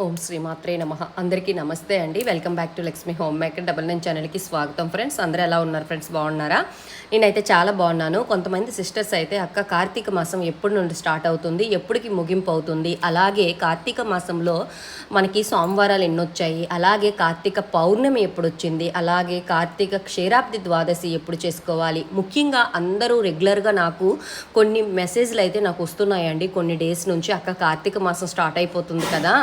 ఓం శ్రీ మాత్రే నమ. అందరికీ నమస్తే అండి. Welcome back to Lakshmi home maker double nine ఛానల్కి స్వాగతం ఫ్రెండ్స్. అందరూ ఎలా ఉన్నారు ఫ్రెండ్స్? బాగున్నారా? నేనైతే చాలా బాగున్నాను. కొంతమంది సిస్టర్స్ అయితే అక్క కార్తీక మాసం ఎప్పటి నుండి స్టార్ట్ అవుతుంది? ఎప్పటికి ముగింపు అవుతుంది? అలాగే కార్తీక మాసంలో మనకి సోమవారాలు ఎన్ని వచ్చాయి అలాగే కార్తీక పౌర్ణమి ఎప్పుడు వచ్చింది అలాగే కార్తీక క్షీరాబ్ది ద్వాదశి ఎప్పుడు చేసుకోవాలి? ముఖ్యంగా అందరూ రెగ్యులర్గా నాకు కొన్ని మెసేజ్లు అయితే నాకు వస్తున్నాయండి. కొన్ని డేస్ నుంచి అక్క కార్తీక మాసం స్టార్ట్ అయిపోతుంది కదా?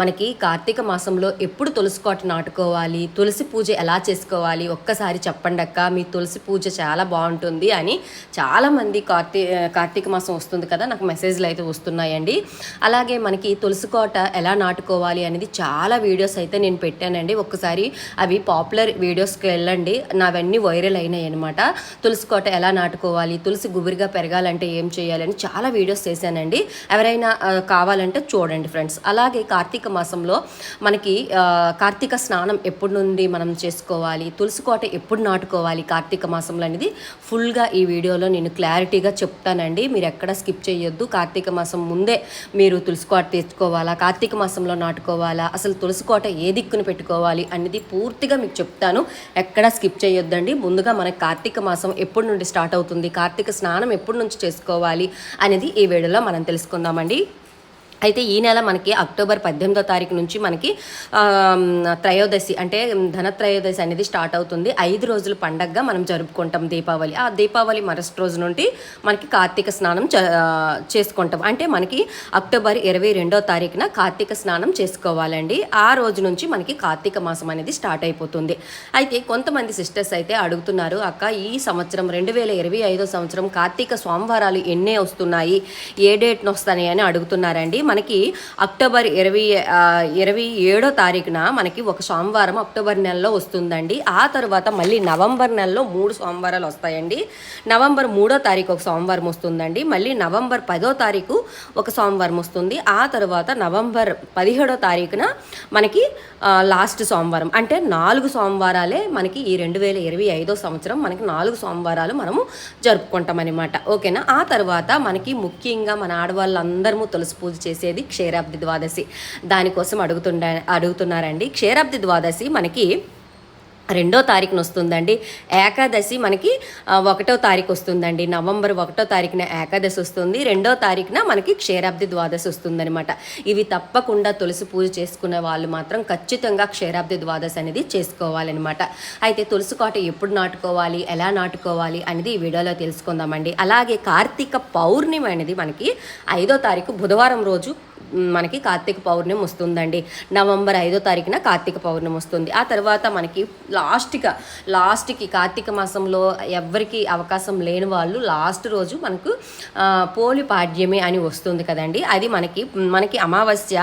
మనకి కార్తీక మాసంలో ఎప్పుడు తులసి కోట నాటుకోవాలి తులసి పూజ ఎలా చేసుకోవాలి ఒక్కసారి చెప్పండి అక్క. మీ తులసి పూజ చాలా బాగుంటుంది అని చాలామంది కార్తీ కార్తీక మాసం వస్తుంది కదా నాకు మెసేజ్లు అయితే వస్తున్నాయండి. అలాగే మనకి తులసి కోట ఎలా నాటుకోవాలి అనేది చాలా వీడియోస్ అయితే నేను పెట్టానండి. ఒక్కసారి అవి పాపులర్ వీడియోస్కి వెళ్ళండి. నావన్నీ వైరల్ అయినాయి అనమాట తులసి కోట ఎలా నాటుకోవాలి తులసి గుబురిగా పెరగాలంటే ఏం చేయాలని చాలా వీడియోస్ చేశానండి. ఎవరైనా కావాలంటే చూడండి ఫ్రెండ్స్. అలాగే కార్తీక కార్తీక మాసంలో మనకి కార్తీక స్నానం ఎప్పటి నుండి మనం చేసుకోవాలి తులసి కోట ఎప్పుడు నాటుకోవాలి కార్తీక మాసంలో అనేది ఫుల్గా ఈ వీడియోలో నేను క్లారిటీగా చెప్తానండి. మీరు ఎక్కడ స్కిప్ చేయొద్దు. కార్తీక మాసం ముందే మీరు తులసి కోట తెచ్చుకోవాలా కార్తీక మాసంలో నాటుకోవాలా అసలు తులసి కోట ఏ దిక్కును పెట్టుకోవాలి అనేది పూర్తిగా మీకు చెప్తాను. ఎక్కడ స్కిప్ చేయొద్దండి. ముందుగా మనకి కార్తీక మాసం ఎప్పటి నుండి స్టార్ట్ అవుతుంది కార్తీక స్నానం ఎప్పటి నుంచి చేసుకోవాలి అనేది ఈ వీడియోలో మనం తెలుసుకుందామండి. అయితే ఈ నెల మనకి అక్టోబర్ పద్దెనిమిదో తారీఖు నుంచి మనకి త్రయోదశి అంటే ధనత్రయోదశి అనేది స్టార్ట్ అవుతుంది. ఐదు రోజుల పండగగా మనం జరుపుకుంటాం దీపావళి. ఆ దీపావళి మరుసటి రోజు నుండి మనకి కార్తీక స్నానం చేసుకుంటాం. అంటే మనకి అక్టోబర్ ఇరవై రెండో తారీఖున కార్తీక స్నానం చేసుకోవాలండి. ఆ రోజు నుంచి మనకి కార్తీక మాసం అనేది స్టార్ట్ అయిపోతుంది. అయితే కొంతమంది సిస్టర్స్ అయితే అడుగుతున్నారు అక్క ఈ సంవత్సరం రెండు వేల ఇరవై ఐదో సంవత్సరం కార్తీక సోమవారాలు ఎన్నే వస్తున్నాయి? ఏ డేట్న వస్తాయి అని అడుగుతున్నారండి. మనకి అక్టోబర్ ఇరవై ఇరవై ఏడో తారీఖున మనకి ఒక సోమవారం అక్టోబర్ నెలలో వస్తుందండి. ఆ తర్వాత మళ్ళీ నవంబర్ నెలలో మూడు సోమవారాలు వస్తాయండి. నవంబర్ మూడో తారీఖు ఒక సోమవారం వస్తుందండి. మళ్ళీ నవంబర్ పదో తారీఖు ఒక సోమవారం వస్తుంది. ఆ తర్వాత నవంబర్ పదిహేడో తారీఖున మనకి లాస్ట్ సోమవారం. అంటే నాలుగు సోమవారాలే మనకి ఈ రెండు వేల ఇరవై ఐదో సంవత్సరం మనకి నాలుగు సోమవారాలు మనము జరుపుకుంటాం అనమాట ఓకేనా? ఆ తర్వాత మనకి ముఖ్యంగా మన ఆడవాళ్ళందరము తులసి పూజ చేసి చేసేది క్షీరాబ్ది ద్వాదశి. దానికోసం అడుగుతుండ అడుగుతున్నారండి. క్షీరాబ్ది ద్వాదశి మనకి రెండో తారీఖున వస్తుందండి. ఏకాదశి మనకి ఒకటో తారీఖు వస్తుందండి. నవంబర్ ఒకటో తారీఖున ఏకాదశి వస్తుంది. రెండో తారీఖున మనకి క్షీరాబ్ది ద్వాదశి వస్తుందన్నమాట. ఇవి తప్పకుండా తులసి పూజ చేసుకునే వాళ్ళు మాత్రం ఖచ్చితంగా క్షీరాబ్ది ద్వాదశి అనేది చేసుకోవాలన్నమాట. అయితే తులసి కోట ఎప్పుడు నాటుకోవాలి ఎలా నాటుకోవాలి అనేది ఈ వీడియోలో తెలుసుకుందామండి. అలాగే కార్తీక పౌర్ణిమ అనేది మనకి ఐదో తారీఖు బుధవారం రోజు మనకి కార్తీక పౌర్ణమి వస్తుందండి. నవంబర్ ఐదో తారీఖున కార్తీక పౌర్ణమి వస్తుంది. ఆ తర్వాత మనకి లాస్ట్గా లాస్ట్కి కార్తీక మాసంలో ఎవరికి అవకాశం లేని వాళ్ళు లాస్ట్ రోజు మనకు పోలి పాడ్యమి అని వస్తుంది కదండి. అది మనకి మనకి అమావాస్య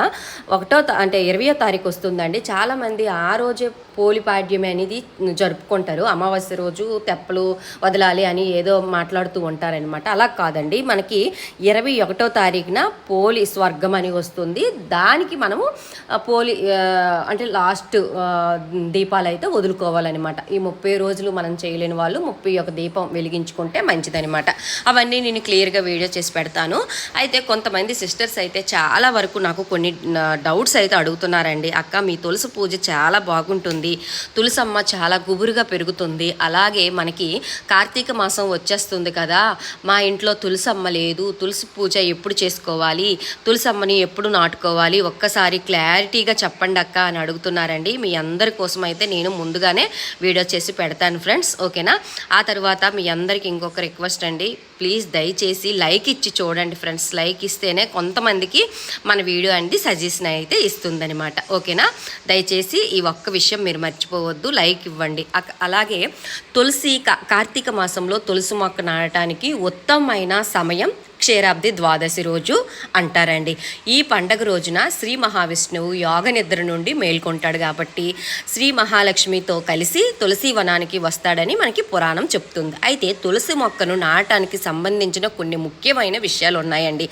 ఒకటో అంటే ఇరవయో తారీఖు వస్తుందండి. చాలామంది ఆ రోజే పోలి పాడ్యమి అనేది జరుపుకుంటారు. అమావాస్య రోజు తెప్పలు వదలాలి అని ఏదో మాట్లాడుతూ ఉంటారనమాట అలా కాదండి. మనకి ఇరవై ఒకటో తారీఖున పోలి స్వర్గం అని వస్తుంది. దానికి మనము పోలి అంటే లాస్ట్ దీపాలు అయితే వదులుకోవాలన్నమాట. ఈ ముప్పై రోజులు మనం చేయలేని వాళ్ళు ముప్పై ఒక దీపం వెలిగించుకుంటే మంచిదనమాట అవన్నీ నేను క్లియర్గా వీడియో చేసి పెడతాను. అయితే కొంతమంది సిస్టర్స్ అయితే చాలా వరకు నాకు కొన్ని డౌట్స్ అయితే అడుగుతున్నారండి. అక్క మీ తులసి పూజ చాలా బాగుంటుంది. తులసమ్మ చాలా గుబురుగా పెరుగుతుంది. అలాగే మనకి కార్తీక మాసం వచ్చేస్తుంది కదా మా ఇంట్లో తులసమ్మ లేదు. తులసి పూజ ఎప్పుడు చేసుకోవాలి? తులసమ్మని ఎప్పుడు నాటుకోవాలి? ఒక్కసారి క్లారిటీగా చెప్పండి అక్క అని అడుగుతున్నారండి. మీ అందరి కోసం అయితే నేను ముందుగానే వీడియో చేసి పెడతాను ఫ్రెండ్స్. ఓకేనా? ఆ తర్వాత మీ అందరికి ఇంకొక రిక్వెస్ట్ అండి. ప్లీజ్ దయచేసి లైక్ ఇచ్చి చూడండి ఫ్రెండ్స్. లైక్ ఇస్తేనే కొంతమందికి మన వీడియో అనేది సజెషన్ అయితే ఇస్తుందన్నమాట. ఓకేనా? దయచేసి ఈ ఒక్క విషయం మీరు మర్చిపోవద్దు లైక్ ఇవ్వండి. అలాగే తులసి కా- కార్తీక మాసంలో తులసి మొక్క నాటడానికి ఉత్తమమైన సమయం క్షీరాబ్ది ద్వాదశి రోజు అంటారండి. ఈ పండగ రోజున శ్రీ మహావిష్ణువు యోగ నిద్ర నుండి మేల్కొంటాడు కాబట్టి శ్రీ మహాలక్ష్మితో కలిసి తులసి వనానికి వస్తాడని మనకి పురాణం చెప్తుంది. అయితే తులసి మొక్కను నాటడానికి సంబంధించిన కొన్ని ముఖ్యమైన విషయాలు ఉన్నాయండి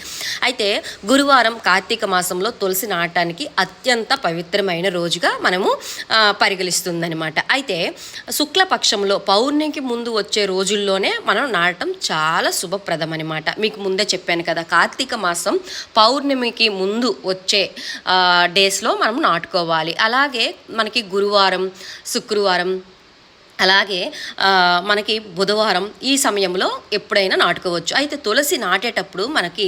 అయితే గురువారం కార్తీక మాసంలో తులసి నాటానికి అత్యంత పవిత్రమైన రోజుగా మనము పరిగణిస్తుందనమాట అయితే శుక్లపక్షంలో పౌర్ణమికి ముందు వచ్చే రోజుల్లోనే మనం నాటడం చాలా శుభప్రదం అనమాట మీకు ముందు ముందే చెప్పాను కదా కార్తీక మాసం పౌర్ణమికి ముందు వచ్చే డేస్లో మనం నాటుకోవాలి. అలాగే మనకి గురువారం శుక్రవారం అలాగే మనకి బుధవారం ఈ సమయంలో ఎప్పుడైనా నాటుకోవచ్చు. అయితే తులసి నాటేటప్పుడు మనకి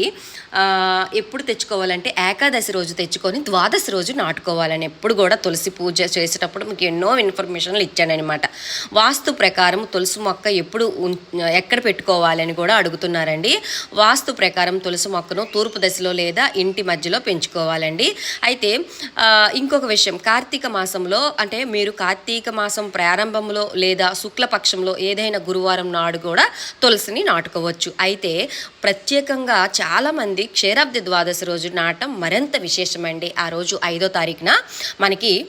ఎప్పుడు తెచ్చుకోవాలంటే ఏకాదశి రోజు తెచ్చుకొని ద్వాదశి రోజు నాటుకోవాలని ఎప్పుడు కూడా తులసి పూజ చేసేటప్పుడు మీకు ఎన్నో ఇన్ఫర్మేషన్లు ఇచ్చానమాట వాస్తు ప్రకారం తులసి మొక్క ఎప్పుడు ఎక్కడ పెట్టుకోవాలని కూడా అడుగుతున్నారండి. వాస్తు ప్రకారం తులసి మొక్కను తూర్పు దశలో లేదా ఇంటి మధ్యలో పెంచుకోవాలండి. అయితే ఇంకొక విషయం. కార్తీక మాసంలో అంటే మీరు కార్తీక మాసం ప్రారంభంలో లేదా శుక్లపక్షంలో ఏదైనా గురువారం నాడు కూడా తులసిని నాటుకోవచ్చు. అయితే ప్రత్యేకంగా చాలామంది క్షీరాబ్ది ద్వాదశి రోజు నాటం మరింత విశేషమండి. ఆ రోజు ఐదో తారీఖున మనకి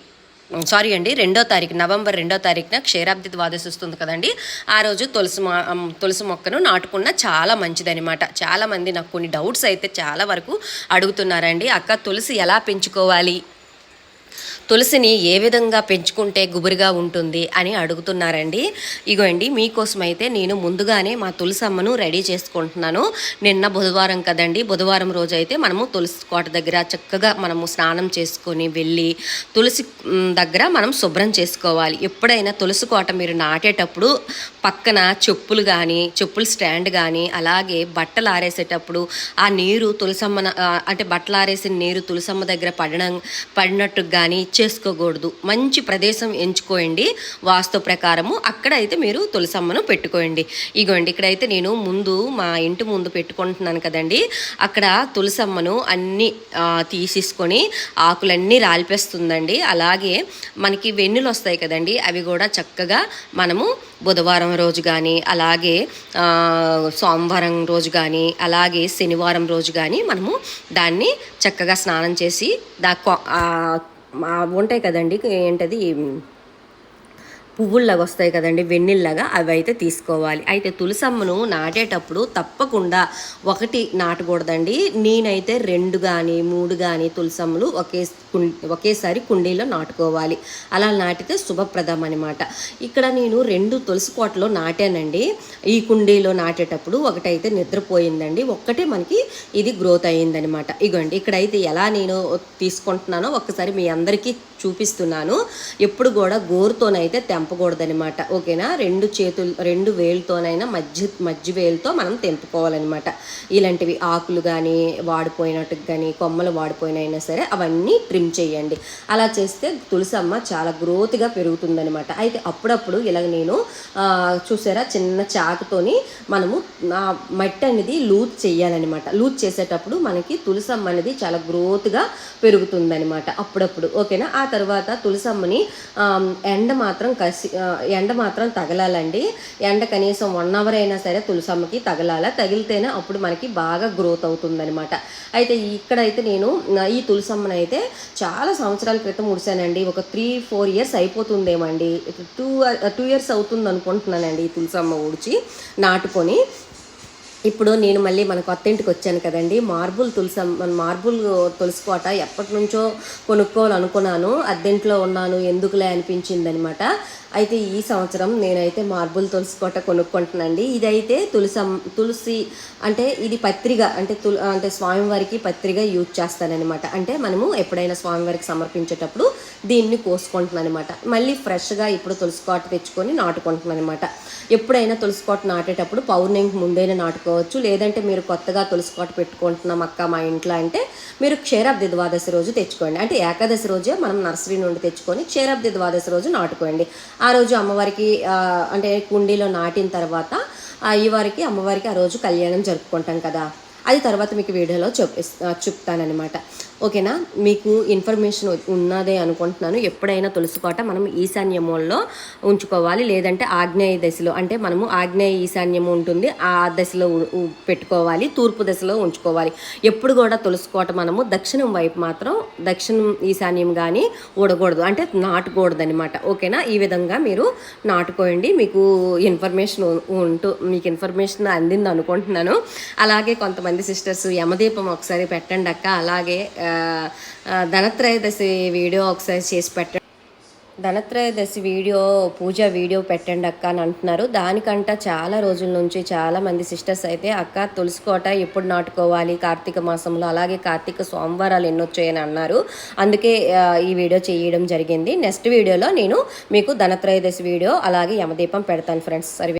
సారీ అండి రెండో తారీఖు నవంబర్ రెండో తారీఖున క్షీరాబ్ది ద్వాదశి వస్తుంది కదండి. ఆ రోజు తులసి మా తులసి మొక్కను నాటుకున్న చాలా మంచిదనమాట చాలామంది నాకు కొన్ని డౌట్స్ అయితే చాలా వరకు అడుగుతున్నారండి. అక్క తులసి ఎలా పెంచుకోవాలి? తులసిని ఏ విధంగా పెంచుకుంటే గుబురుగా ఉంటుంది అని అడుగుతున్నారండి. ఇగోండి మీకోసం అయితే నేను ముందుగానే మా తులసి అమ్మను రెడీ చేసుకుంటున్నాను. నిన్న బుధవారం కదండి బుధవారం రోజు అయితే మనము తులసి కోట దగ్గర చక్కగా మనము స్నానం చేసుకొని వెళ్ళి తులసి దగ్గర మనం శుభ్రం చేసుకోవాలి. ఎప్పుడైనా తులసి కోట మీరు నాటేటప్పుడు పక్కన చెప్పులు కానీ చెప్పులు స్టాండ్ కానీ అలాగే బట్టలు ఆరేసేటప్పుడు ఆ నీరు తులసమ్మ అంటే బట్టలు ఆరేసిన నీరు తులసమ్మ దగ్గర పడడం పడినట్టు కానీ చేసుకోకూడదు. మంచి ప్రదేశం ఎంచుకోండి. వాస్తు ప్రకారము అక్కడ అయితే మీరు తులసమ్మను పెట్టుకోండి. ఇగోండి ఇక్కడైతే నేను ముందు మా ఇంటి ముందు పెట్టుకుంటున్నాను కదండి. అక్కడ తులసమ్మను అన్ని తీసేసుకొని ఆకులన్నీ రాలిపేస్తుందండి. అలాగే మనకి వెన్నులు వస్తాయి కదండి. అవి కూడా చక్కగా మనము బుధవారం రోజు కానీ అలాగే సోమవారం రోజు కానీ అలాగే శనివారం రోజు కానీ మనము దాన్ని చక్కగా స్నానం చేసి దా కొ- ఉంటాయి కదండి ఏంటది? పువ్వుల్లాగా వస్తాయి కదండి వెన్నెల్లాగా అవి అయితే తీసుకోవాలి. అయితే తులసమ్మను నాటేటప్పుడు తప్పకుండా ఒకటి నాటకూడదండి. నేనైతే రెండు కానీ మూడు కానీ తులసమ్మలు ఒకే కుం- ఒకేసారి కుండీలో నాటుకోవాలి. అలా నాటితే శుభప్రదం అనమాట ఇక్కడ నేను రెండు తులసి కోటలో నాటానండి. ఈ కుండీలో నాటేటప్పుడు ఒకటైతే నిద్రపోయిందండి. ఒక్కటే మనకి ఇది గ్రోత్ అయ్యిందనమాట ఇగోండి ఇక్కడైతే ఎలా నేను తీసుకుంటున్నానో ఒక్కసారి మీ అందరికీ చూపిస్తున్నాను. ఎప్పుడు కూడా గోరుతోనైతే తెంప తెంపకూడదనమాట ఓకేనా? రెండు చేతులు రెండు వేలుతోనైనా మధ్య మధ్య వేలుతో మనం తెంపుకోవాలన్నమాట. ఇలాంటివి ఆకులు కానీ వాడిపోయినట్టు కానీ కొమ్మలు వాడిపోయినైనా సరే అవన్నీ ట్రిమ్ చేయండి. అలా చేస్తే తులసమ్మ చాలా గ్రోత్గా పెరుగుతుందనమాట అయితే అప్పుడప్పుడు ఇలాగ నేను చూసారా? చిన్న చాకుతోని మనము మట్టి అనేది లూజ్ చేయాలన్నమాట. లూజ్ చేసేటప్పుడు మనకి తులసమ్మ అనేది చాలా గ్రోత్గా పెరుగుతుందనమాట అప్పుడప్పుడు. ఓకేనా? ఆ తర్వాత తులసమ్మని ఎండ మాత్రం ఎండ మాత్రం తగలాలండి. ఎండ కనీసం వన్ అవర్ అయినా సరే తులసమ్మకి తగలాల. తగిలితేనే అప్పుడు మనకి బాగా గ్రోత్ అవుతుందనమాట అయితే ఇక్కడైతే నేను ఈ తులసమ్మను అయితే చాలా సంవత్సరాల క్రితం ఉడిసానండి ఒక త్రీ ఫోర్ ఇయర్స్ అయిపోతుందేమండి. టూ టూ ఇయర్స్ అవుతుంది అనుకుంటున్నానండి ఈ తులసమ్మ ఊడ్చి నాటుకొని. ఇప్పుడు నేను మళ్ళీ మన కొత్త ఇంటికి వచ్చాను కదండి. మార్బుల్ తులసి మన మార్బుల్ తులసి కోట ఎప్పటి నుంచో కొనుక్కోవాలనుకున్నాను అద్దెంట్లో ఉన్నాను ఎందుకులే అనిపించింది అనమాట అయితే ఈ సంవత్సరం నేనైతే మార్బుల్ తులసి కోట కొనుక్కుంటున్నానండి. ఇదైతే తులసం తులసి అంటే ఇది పత్రిక అంటే తుల అంటే స్వామివారికి పత్రిక యూజ్ చేస్తానన్నమాట అంటే మనము ఎప్పుడైనా స్వామివారికి సమర్పించేటప్పుడు దీన్ని కోసుకుంటున్నాను అనమాట మళ్ళీ ఫ్రెష్గా ఇప్పుడు తులసి కోట తెచ్చుకొని నాటుకుంటున్నాను అనమాట ఎప్పుడైనా తులసి కోట నాటేటప్పుడు పౌర్ణమికి ముందైనా పెట్టుకోవచ్చు. లేదంటే మీరు కొత్తగా తులసి కోట పెట్టుకుంటున్నాం అక్క మా ఇంట్లో అంటే మీరు క్షీరాబ్ది ద్వాదశి రోజు తెచ్చుకోండి. అంటే ఏకాదశి రోజే మనం నర్సరీ నుండి తెచ్చుకొని క్షీరాబ్ది ద్వాదశి రోజు నాటుకోండి. ఆ రోజు అమ్మవారికి అంటే కుండీలో నాటిన తర్వాత అయ్యవారికి అమ్మవారికి ఆ రోజు కళ్యాణం జరుపుకుంటాం కదా. అది తర్వాత మీకు వీడియోలో చూపి చెప్తానమాట ఓకేనా? మీకు ఇన్ఫర్మేషన్ ఉన్నదే అనుకుంటున్నాను. ఎప్పుడైనా తులసికోట మనం ఈశాన్య మూలలో ఉంచుకోవాలి. లేదంటే ఆగ్నేయ దశలో అంటే మనము ఆగ్నేయ ఈశాన్యము ఉంటుంది. ఆ దశలో పెట్టుకోవాలి. తూర్పు దశలో ఉంచుకోవాలి. ఎప్పుడు కూడా తులసికోట మనము దక్షిణం వైపు మాత్రం దక్షిణం ఈశాన్యం కానీ ఊడకూడదు. అంటే నాటుకూడదు అనమాట ఓకేనా? ఈ విధంగా మీరు నాటుకోండి. మీకు ఇన్ఫర్మేషన్ ఉంటూ మీకు ఇన్ఫర్మేషన్ అందింది అనుకుంటున్నాను అలాగే కొంతమంది సిస్టర్స్ యమదీపం ఒకసారి పెట్టండి అక్క. అలాగే ధనత్రయోదశి వీడియో ఒకసారి చేసి పెట్టండి. ధనత్రయోదశి వీడియో పూజ వీడియో పెట్టండి అక్క అని అంటున్నారు. దానికంట చాలా రోజుల నుంచి చాలా మంది సిస్టర్స్ అయితే అక్క తులసికోట ఎప్పుడు నాటుకోవాలి? కార్తీక మాసంలో అలాగే కార్తీక సోమవారాలు ఎన్నొచ్చాయని అన్నారు. అందుకే ఈ వీడియో చేయడం జరిగింది. నెక్స్ట్ వీడియోలో నేను మీకు ధనత్రయోదశి వీడియో అలాగే యమదీపం పెడతాను ఫ్రెండ్స్. సరే